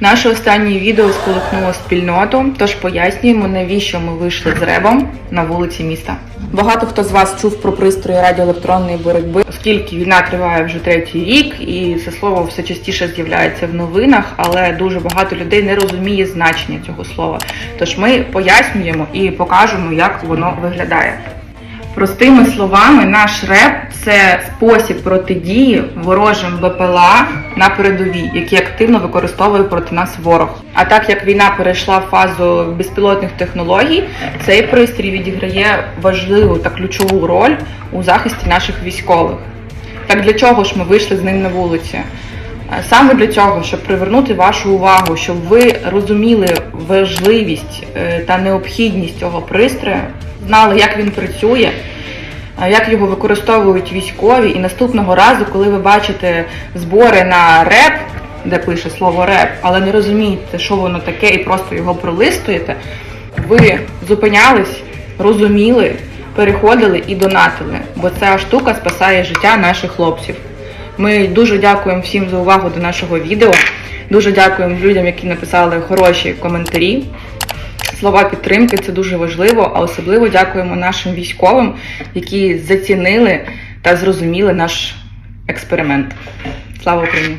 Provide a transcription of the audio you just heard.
Наше останнє відео сколихнуло спільноту, тож пояснюємо, навіщо ми вийшли з ребом на вулиці міста. Багато хто з вас чув про пристрої радіоелектронної боротьби, оскільки війна триває вже третій рік, і це слово все частіше з'являється в новинах, але дуже багато людей не розуміє значення цього слова. Тож ми пояснюємо і покажемо, як воно виглядає. Простими словами, наш РЕП це спосіб протидії ворожим БПЛА на передовій, які активно використовує проти нас ворог. А так як війна перейшла в фазу безпілотних технологій, цей пристрій відіграє важливу та ключову роль у захисті наших військових. Так для чого ж ми вийшли з ним на вулиці? Саме для цього, щоб привернути вашу увагу, щоб ви розуміли важливість е, та необхідність цього пристрою, знали, як він працює, е, як його використовують військові. І наступного разу, коли ви бачите збори на реп, де пише слово реп, але не розумієте, що воно таке, і просто його пролистуєте, ви зупинялись, розуміли, переходили і донатили, бо ця штука спасає життя наших хлопців. Ми дуже дякуємо всім за увагу до нашого відео. Дуже дякуємо людям, які написали хороші коментарі. Слова підтримки це дуже важливо, а особливо дякуємо нашим військовим, які зацінили та зрозуміли наш експеримент. Слава Україні!